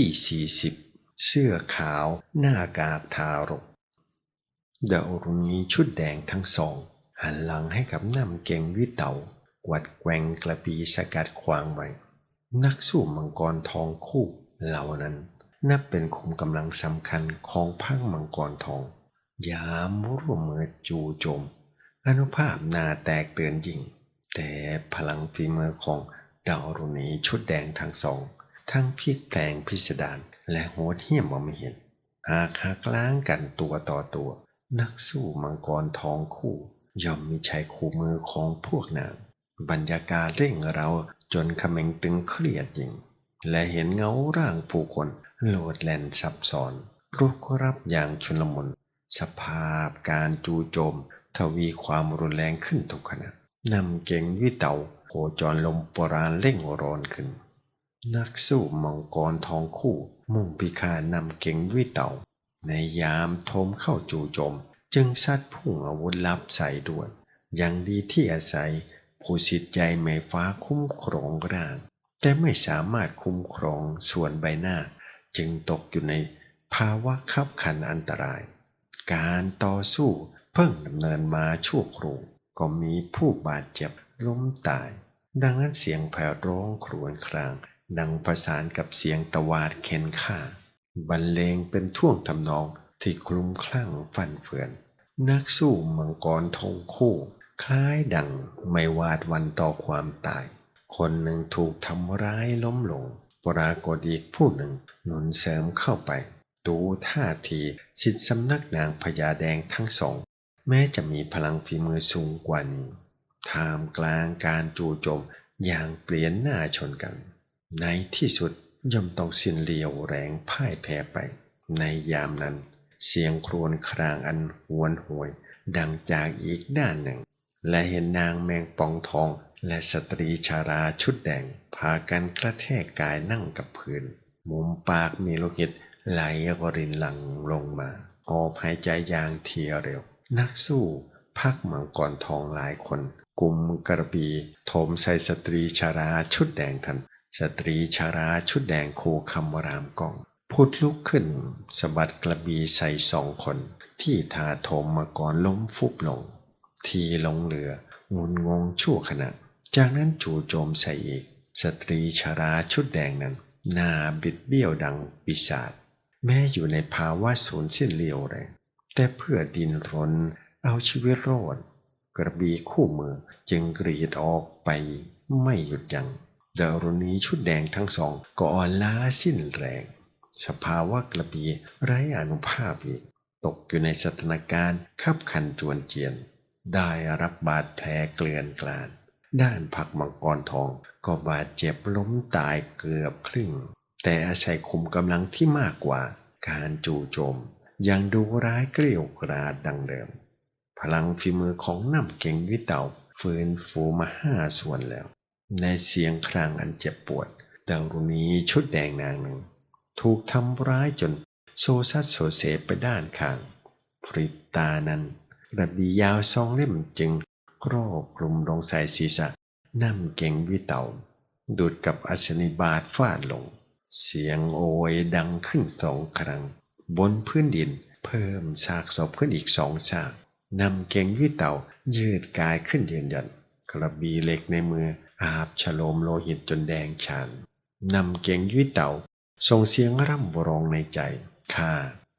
ที่ 40 เสื้อขาวหน้ากากทารกดาวรุณีชุดแดงทั้งสอง หันหลังให้กับน้ำเก่งวิเตากวัดแกว่งกระปีสกัดขวางไว้ นักสู้มังกรทองคู่เหล่านั้น นับเป็นขุมกำลังสำคัญของพังมังกรทอง ยามร่วมมือจูจม อนุภาพนาแตกเตือนยิ่ง แต่พลังฝีมือของดาวรุณีชุดแดงทั้งสอง ทั้งพิกแปลงพิสดารและโหดเหี้ยมมองไม่เห็น หากหักล้างกันตัวต่อตัว นักสู้มังกรทองคู่ ย่อมมีชัยคู่มือของพวกนาง บรรยากาศเร่งเราจนขมงตึงเครียดยิ่ง และเห็นเงาร่างผู้คนโลดแล่นซับซ้อนรุกรับอย่างชุลมุนสภาพการจูโจม ทวีความรุนแรงขึ้นทุกขณะนำเก่งวิเตาโคจรลมปราณเร่งร้อนขึ้น นักสู้มังกรทองคู่ มุ่งพิฆานำเก่งวิเต่า ในยามทมเข้าจู่โจม จึงซัดพุ่งอาวุธลับใส่ด้วยอย่างดีที่อาศัย ผู้สิทธิ์ใจแม่ฟ้าคุ้มครองร่าง แต่ไม่สามารถคุ้มครองส่วนใบหน้า จึงตกอยู่ในภาวะขับขันอันตราย การต่อสู้เพิ่งดำเนินมาชั่วครู่ก็มีผู้บาดเจ็บล้มตาย ดังนั้นเสียงแผ่ร้องครวญคราง ดังประสานกับเสียงตะวาดเข็นฆ่าบรรเลงเป็นท่วงทำนองที่คลุ้มคลั่งฟันเฟือน นักสู้มังกรทงคู่ คล้ายดังไม่วาดวันต่อความตาย คนหนึ่งถูกทำร้ายล้มลง ปรากฏอีกผู้หนึ่งหนุนเสริมเข้าไป ดูท่าทีสิทธิสำนักนางพญาแดงทั้งสอง แม้จะมีพลังฝีมือสูงกว่านี้ท่ามกลางการจู่โจมอย่างเปลี่ยนหน้าชนกัน ในที่สุดย่อมต้องสิ้นเลียวแรงพ่ายแพ้ไป ในยามนั้น เสียงครวญครางอันหวนหวย ดังจากอีกด้านหนึ่ง และเห็นนางแมงปองทองและสตรีชาราชุดแดง พากันกระแทกกายนั่งกับพื้น มุมปากมีโลหิตไหลกรินหลังลงมาหอบหายใจอย่างเทียเร็ว นักสู้พักมังกรทองหลายคน กลุ่มกระบีโถมใส่สตรีชาราชุดแดงทัน สตรีชาราชุดแดงโคคำรามกองพุดลุกขึ้นสะบัดกระบีใส่สองคน ที่ทาโถมมาก่อนล้มฟุบลง ทีลงเรืองุนงงชั่วขณะ จากนั้นจู่โจมใส่อีก สตรีชาราชุดแดงนั้น หน้าบิดเบี้ยวดังปีศาจแม้อยู่ในภาวะสูญสิ้นเลียวแรงแต่เพื่อดินรนเอาชีวิตรอดกระบีคู่มือจึงกรีดออกไปไม่หยุดยัง้ง ดารุณีชุดแดงทั้งสองก็อ่อนล้าสิ้นแรง สภาวะกระบีไร้อนุภาพอีก ตกอยู่ในสถานการณ์ขับขันจวนเจียน ได้รับบาดแผลเกลื่อนกลาดด้านผักมังกรทองก็บาดเจ็บล้มตายเกือบครึ่ง แต่อาศัยคุมกำลังที่มากกว่าการจู่โจม ยังดูร้ายเกลียวกราดดังเดิม พลังฝีมือของน้ำเก่งวิเต่าฟื้นฟูมาห้าส่วนแล้ว ในเสียงครางอันเจ็บปวดดารุณีชุดแดงนางหนึ่ง ถูกทำร้ายจนโซซัดโซเซไปด้านข้างพริบตานั้นระบียาวซองเล่มจึงครอบคลุมลงใส่ศีรษะน้ำเก่งวิเตาดูดกับอัศนิบาตฟาดลง เสียงโอยดังขึ้นสองครั้ง บนพื้นดินเพิ่มซากศพขึ้นอีกสองซากนำเก่งวิเตายืดกายขึ้นยืนยัน กระบีเหล็กในมือ อาบฉโลมโลหิตจนแดงฉานนำเก่งยุ้ยเต่าส่งเสียงร่ำร้องในใจข้า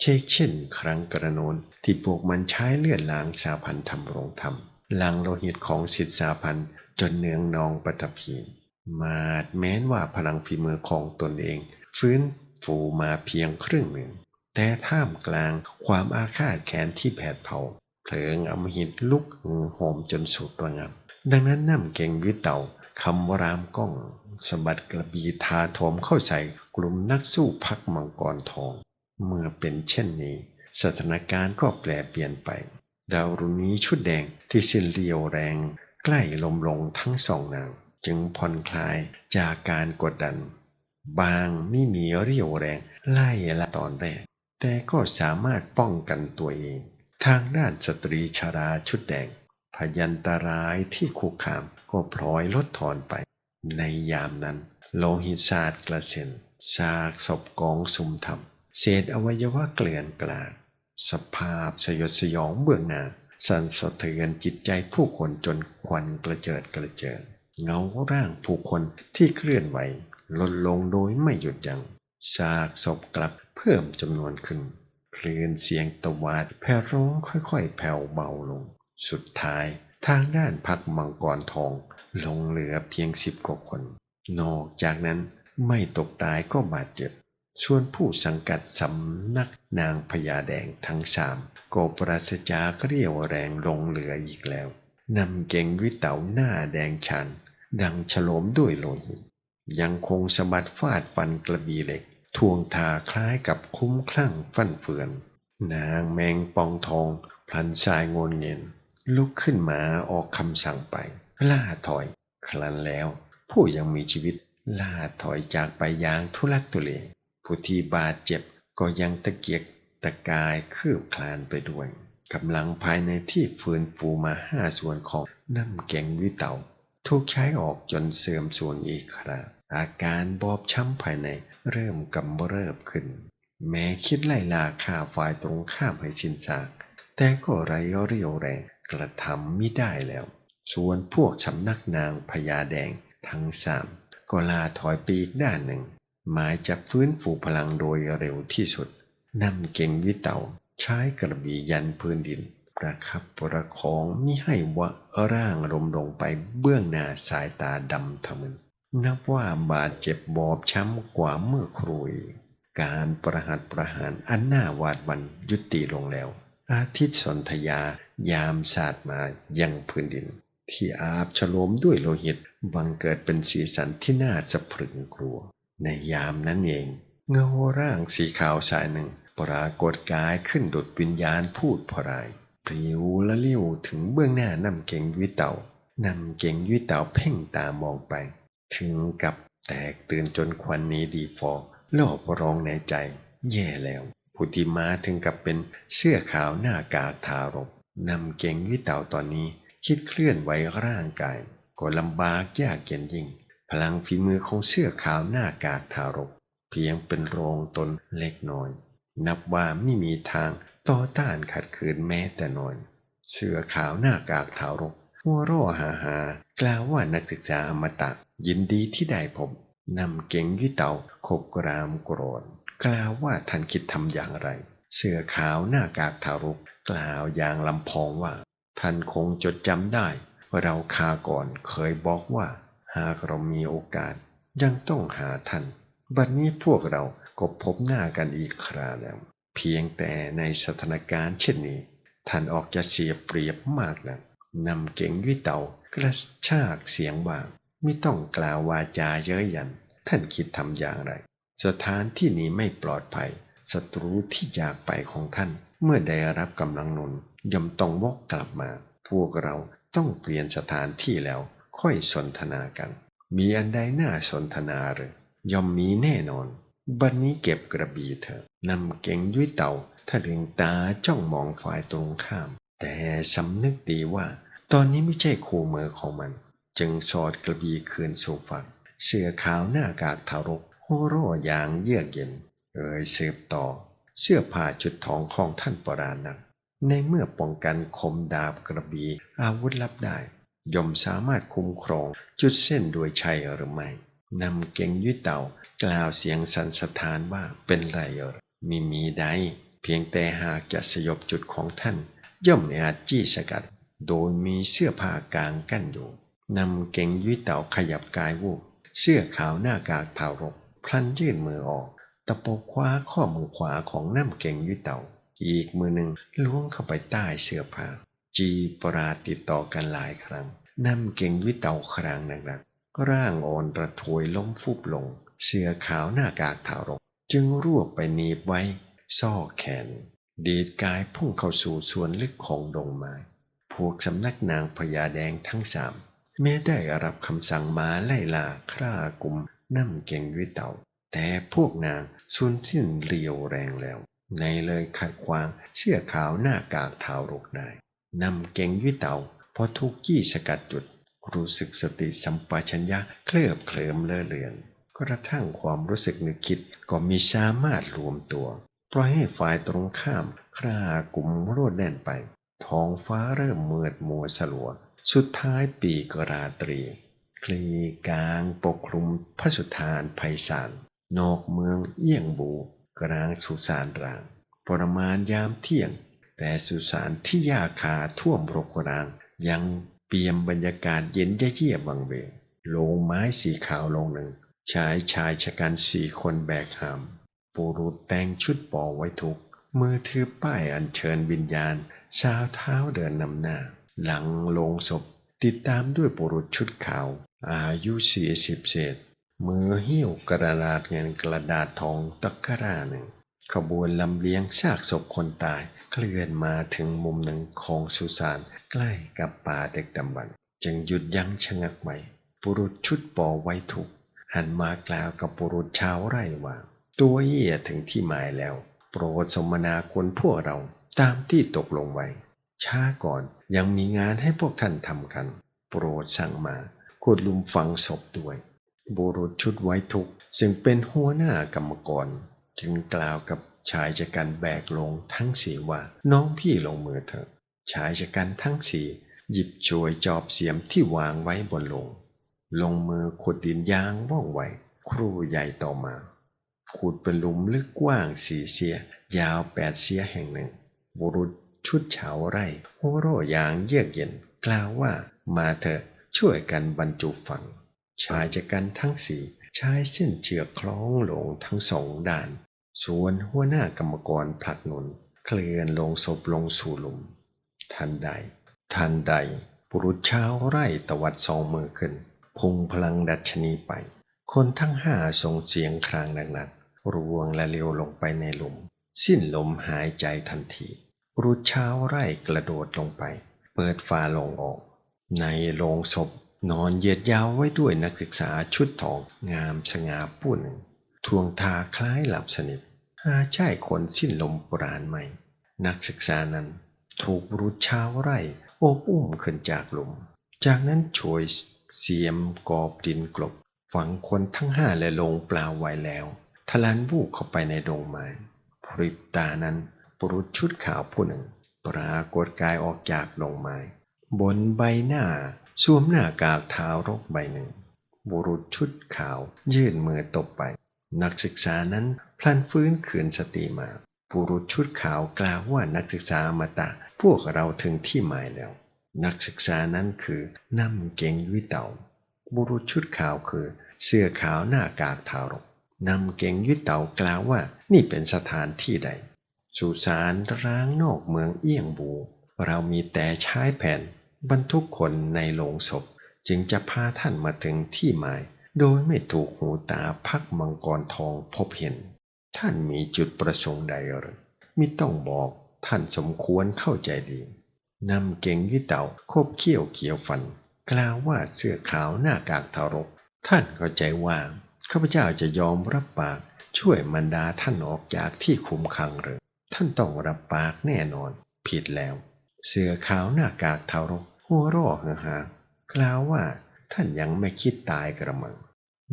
เช็คเช่นครั้งกระโนนที่พวกมันใช้เลือดล้างสาพันธรรมรงธรรมล้างโลหิตของสิทธิสาพันจนเนืองนองปฐพีมาดแม้นว่าพลังฝีมือของตนเอง ฟื้นฟูมาเพียงครึ่งหนึ่ง แต่ท่ามกลางความอาฆาตแค้นที่แผดเผาเพลิงอมหิตลุกหือโหมจนสุดระงับ ดังนั้นน้ำเก่งวิเต่า คำวรามก้องสมบัดกระบีทาโถมเข้าใส่กลุ่มนักสู้พักมังกรทอง เมื่อเป็นเช่นนี้ สถานการณ์ก็แปลเปลี่ยนไป ดาวรุณีชุดแดงที่สิ้นเลียวแรง ใกล้ลมลงทั้งสองนางจึงผ่อนคลายจากการกดดัน บางไม่มีเรี่ยวแรงไล่ละตอนแรก แต่ก็สามารถป้องกันตัวเอง ทางด้านสตรีชาราชุดแดง พยันตรายที่คุกคามก็พลอยลดทอนไป ในยามนั้น โลหิตศาสตร์กระเซ็นซากศพกองสุมทำเศษอวัยวะเกลื่อนกลาดสภาพสยดสยองเบื้องหน้า สั่นสะเทือนจิตใจผู้คนจนควันกระเจิดกระเจิงเงาร่างผู้คนที่เคลื่อนไหวลดลงโดยไม่หยุดยัง้งซากศพกลับเพิ่มจำนวนขึ้น คลื่นเสียงตะวาดแผ่ร้องค่อยๆ แผ่วเบาลง สุดท้ายทางด้านพักมังกรทองลงเหลือเพียงสิบกว่าคน นอกจากนั้นไม่ตกตายก็บาดเจ็บ ส่วนผู้สังกัดสำนักนางพญาแดงทั้งสามก็ปราศจากเรียวแรงลงเหลืออีกแล้วนำเก่งวิเต๋าหน้าแดงชัน ดังฉลมด้วยโลหิตยังคงสะบัดฟาดฟันกระบี่เหล็ก ทวงทาคล้ายกับคุ้มคลั่งฟันเฟือน นางแมงปองทองพลันสายงนเงิน ลุกขึ้นมาออกคำสั่งไป ล่าถอยคลันแล้ว ผู้ยังมีชีวิตล่าถอยจากไปอย่างทุลักทุเลผู้ที่บาดเจ็บก็ยังตะเกียกตะกายคืบคลานไปด้วยกำลังภายในที่ฟื้นฟูมาห้าส่วนของน้ำแกงวิเตาถูกใช้ออกจนเสื่อมส่วนอีกคราอาการบอบช้ำภายในเริ่มกำเริบขึ้น แม้คิดไล่ลาข่าฝ่ายตรงข้ามให้สิ้นซาก แต่ก็ไรเรี่ยวแรง กระทำม่ได้แล้ว ส่วนพวกสำนักนางพญาแดงทั้งสามก็ลาถอยไปอีกด้านหนึ่ง หมายจะฟื้นฟูพลังโดยเร็วที่สุดนำเก่งวิเตาใช้กระบี่ยันพื้นดิน ประคับประคองมิให้วะร่างลมลงไปเบื้องหน้าสายตาดำทะมึนนับว่าบาดเจ็บบอบช้ำกว่าเมื่อครุยการประหัตประหารอันน่าหวาดหวันยุติลงแล้ว อาทิตย์สนธยา ยามสาดมายังพื้นดิน ที่อาบฉโลมด้วยโลหิตบังเกิดเป็นสีสันที่น่าสะพรึงกลัว ในยามนั้นเอง เงาร่างสีขาวสายหนึ่ง ปรากฏกายขึ้นดุดวิญญาณพูดพรายปลิวและเลิ้วถึงเบื้องหน้านำเก่งวิเตานำเก่งวิเตาเพ่งตามองไป ถึงกับแตกตื่นจนควันนี้ดีฟอลอบร้องในใจ แย่แล้วผู้ที่มาถึงกับเป็นเสื้อขาวหน้ากากทารก นำเก่งวิเตาตอนนี้คิดเคลื่อนไหวร่างกาย ก็ลำบากยากเย็นยิ่ง พลังฝีมือของเสื้อขาวหน้ากากทารก เพียงเป็นโรงตนเล็กน้อย นับว่าไม่มีทางต่อต้านขัดขืนแม้แต่น้อย เสื้อขาวหน้ากากทารกหัวร่อหาหากล่าวว่านักศึกษาอมตะ ยินดีที่ได้ผมนำเก่งวิเตาขบกรามกรนกล่าวว่าท่านคิดทำอย่างไร เสื้อขาวหน้ากากทารกกล่าวอย่างลำพองว่า ท่านคงจดจำได้เราคาก่อนเคยบอกว่า หากเรามีโอกาส ยังต้องหาท่าน บัดนี้พวกเราก็พบหน้ากันอีกคราแล้ว เพียงแต่ในสถานการณ์เช่นนี้ ท่านออกจะเสียเปรียบมากนะนำเก่งวิเตากระชากเสียงว่างไม่ต้องกล่าววาจาเย้ยยัน ท่านคิดทำอย่างไร สถานที่นี้ไม่ปลอดภัย ศัตรูที่อยากไปของท่าน เมื่อได้รับกำลังนุนย่อมต้องวกกลับมา พวกเราต้องเปลี่ยนสถานที่แล้ว ค่อยสนทนากัน มีอันใดน่าสนทนาหรือย่อมมีแน่นอน บัดนนี้เก็บกระบี่เถอะนำเก่งยุ้ยเต่าถ้าดึงตาจ้องมองฝ่ายตรงข้าม แต่สำนึกดีว่า ตอนนี้ไม่ใช่คู่มือของมัน จึงสอดกระบี่คืนสู่ฝั่งเสื้อขาวหน้ากากทารกโฮโรอย่างเยือกเย็น เอ่ยสืบต่อ เสื้อผ้าจุดทองของท่านปรานักในเมื่อป้องกันคมดาบกระบี่อาวุธลับได้ ย่อมสามารถคุ้มครองจุดเส้นโดยชัยหรือไม่นำเก่งยุ้ยเต่ากล่าวเสียงสันสถานว่าเป็นไรเออมีมีใด เพียงแต่หากจะสยบจุดของท่าน ย่อมไม่อาจจี้สกัด โดยมีเสื้อผ้ากลางกั้นอยู่นำเก่งยุ้ยเต่าขยับกายวูบเสื้อขาวหน้ากากทารก พลันยื่นมือออก ตะปบคว้าข้อมือขวาของน้ำเก่งยุยเต่า อีกมือหนึ่งล้วงเข้าไปใต้เสื้อผ้า จีปราติดต่อกันหลายครั้งน้ำเก่งวิเตาครางหนักๆร่างอ่อนระทวยล้มฟุบลง เสื้อขาวหน้ากากทารกจึงรวบไปหนีบไว้ ซ่อแขน ดีดกายพุ่งเข้าสู่ส่วนลึกของดงไม้พวกสำนักนางพญาแดงทั้งสามแม้ได้รับคำสั่งมาไล่ล่าคร่ากลุ่มน้ำเก่งวิเตา แต่พวกนางสูญสิ้นเรียวแรงแล้ว ในเลยขัดขวางเสื้อขาวหน้ากากเท้ารกได้นำเก่งวิเตาพอทุกยี่สกัดจุด รู้สึกสติสัมปชัญญะเคลือบเคลิมเลอเลือนกระทั่งความรู้สึกนึกคิดก็มีสามารถรวมตัวปล่อยให้ฝ่ายตรงข้ามคร่ากลุ่มรวดแน่นไป ท้องฟ้าเริ่มมืดมัวสลัว สุดท้ายปีกราตรี คลีกลางปกคลุมพระสุธานไพศาล นอกเมืองเอี้ยงบูกลางสุสานราง ประมาณยามเที่ยง แต่สุสานที่ยาคาท่วมรกราง ยังเปี่ยมบรรยากาศเย็นเยี่ยบังเบงโลงไม้สีขาวลงหนึ่งชายชายชะกันสี่คนแบกหามปุรุษแต่งชุดปอไว้ทุก มือถือป้ายอัญเชิญวิญญาณสาวเท้าเดินนำหน้า หลังโลงศพ ติดตามด้วยปุรุษชุดขาว อายุสี่สิบเศษ มือหิ้วกระดาษเงินกระดาษทองตะกร้าหนึ่ง ขบวนลำเลียงซากศพคนตายเคลื่อนมาถึงมุมหนึ่งของสุสานใกล้กับป่าเด็กดำบรรจึงหยุดยั้งชะงักไว้ปุรุษชุดปอไว้ถูกหันมากล่าวกับปุรุษชาวไร่ว่า ตัวเหี้ยถึงที่หมายแล้ว โปรดสมนาคุณพวกเราตามที่ตกลงไว้ ช้าก่อนยังมีงานให้พวกท่านทำกัน โปรดสั่งมาขุดลุมฝังศพด้วย บุรุษชุดไว้ทุกซึ่งเป็นหัวหน้ากรรมกร จึงกล่าวกับชายชะกันแบกลงทั้งสี่ว่า น้องพี่ลงมือเถอะ ชายชะกันทั้งสี่หยิบช่วยจอบเสียมที่วางไว้บนลง ลงมือขุดดินยางว่องไวครูใหญ่ต่อมา ขุดเป็นหลุมลึกกว้างสี่เสีย ยาวแปดเสียแห่งหนึ่ง บุรุษชุดเฉาไร่หัวเร่อยางเยือกเย็น กล่าวว่ามาเถอะช่วยกันบรรจุฝัง ชายจะกันทั้งสี่ใช้เส้นเชือกคล้องลงทั้งสองด้าน ส่วนหัวหน้ากรรมกรผลักหนุนเคลื่อนลงศพลงสู่หลุม ทันใด ทันใดบุรุษชาวไร่ตวัดสองมือขึ้น พุงพลังดัชนีไป คนทั้งห้าส่งเสียงครางหนักๆรวงและเร็วลงไปในหลุม สิ้นลมหายใจทันทีบุรุษชาวไร่กระโดดลงไป เปิดฝาลงออก ในโลงศพ นอนเหยียดยาวไว้ด้วยนักศึกษาชุดทองงามสง่าผู้หนึ่งทวงทาคล้ายหลับสนิทหาใช่คนสิ้นลมปราณไหม่ นักศึกษานั้นถูกรุษชาวไร่โอบอุ้มขึ้นจากหลุม จากนั้นช่วยเสียมกอบดินกลบ ฝังคนทั้งห้าและลงเปล่าไว้แล้วทะลันวูบเข้าไปในดงไม้พริบตานั้นบุรุษชุดขาวผู้หนึ่ง ปรากฏกายออกจากดงไม้บนใบหน้า สวมหน้ากากเท้ารกใบหนึ่ง บุรุษชุดขาวยื่นมือตบไป นักศึกษานั้นพลันฟื้นคืนสติมา บุรุษชุดขาวกล่าวว่านักศึกษามาตะ พวกเราถึงที่หมายแล้ว นักศึกษานั้นคือน้ำเก่งวิเตาบุรุษชุดขาวคือ เสื้อขาวหน้ากากทารกนำเก่งวิเตากล่าวว่านี่เป็นสถานที่ใด สุสานร้างนอกเมืองเอี้ยงบู เรามีแต่ใช้แผ่น บรรทุกคนในโลงศพจึงจะพาท่านมาถึงที่หมาย โดยไม่ถูกหูตาพักมังกรทองพบเห็น ท่านมีจุดประสงค์ใดหรือมิต้องบอกท่านสมควรเข้าใจดีนำเก่งวิเต่าคบเขี้ยวเขียวฟัน กล่าวว่าเสื้อขาวหน้ากากทารก ท่านเข้าใจว่าข้าพเจ้าจะยอมรับปาก ช่วยมันดาท่านออกจากที่คุมขังหรือ ท่านต้องรับปากแน่นอน ผิดแล้ว เสื้อขาวหน้ากากทารกหัวร่อเฮฮากล่าวว่าท่านยังไม่คิดตายกระมัง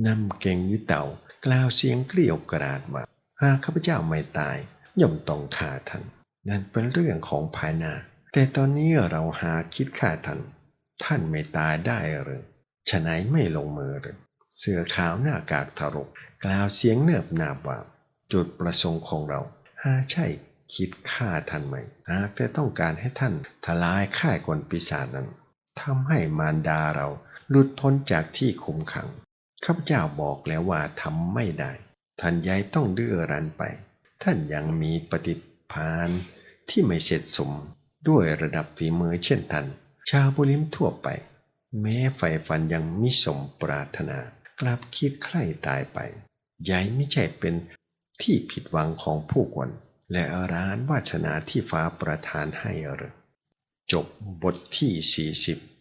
นำเก่งวิเต่ากล่าวเสียงเกลียวกราดว่าหากข้าพเจ้าไม่ตาย ย่อมต้องฆ่าท่าน นั่นเป็นเรื่องของภายหน้า แต่ตอนนี้เราหาคิดฆ่าท่าน ท่านไม่ตายได้หรือฉะไหนไม่ลงมือหรือเสื้อขาวหน้ากากทารก กล่าวเสียงเนิบนาบว่า จุดประสงค์ของเรา หาใช่ คิดฆ่าท่านไหมหากแต่ต้องการให้ท่านทลายข่ายกลปีศาจนั้นทำให้มารดาเราหลุดพ้นจากที่คุมขังข้าพเจ้าบอกแล้วว่าทำไม่ได้ ท่านยายต้องดื้อรั้นไป ท่านยังมีปฏิภาณที่ไม่เสร็จสมด้วยระดับฝีมือเช่นท่านชาวบุริมทั่วไป แม้ไฟฟันยังมิสมปรารถนากลับคิดใคร่ตายไปยายไม่ใช่เป็นที่ผิดหวังของผู้คน และร้านวาสนาที่ฟ้าประทานให้หรือจบบทที่ 40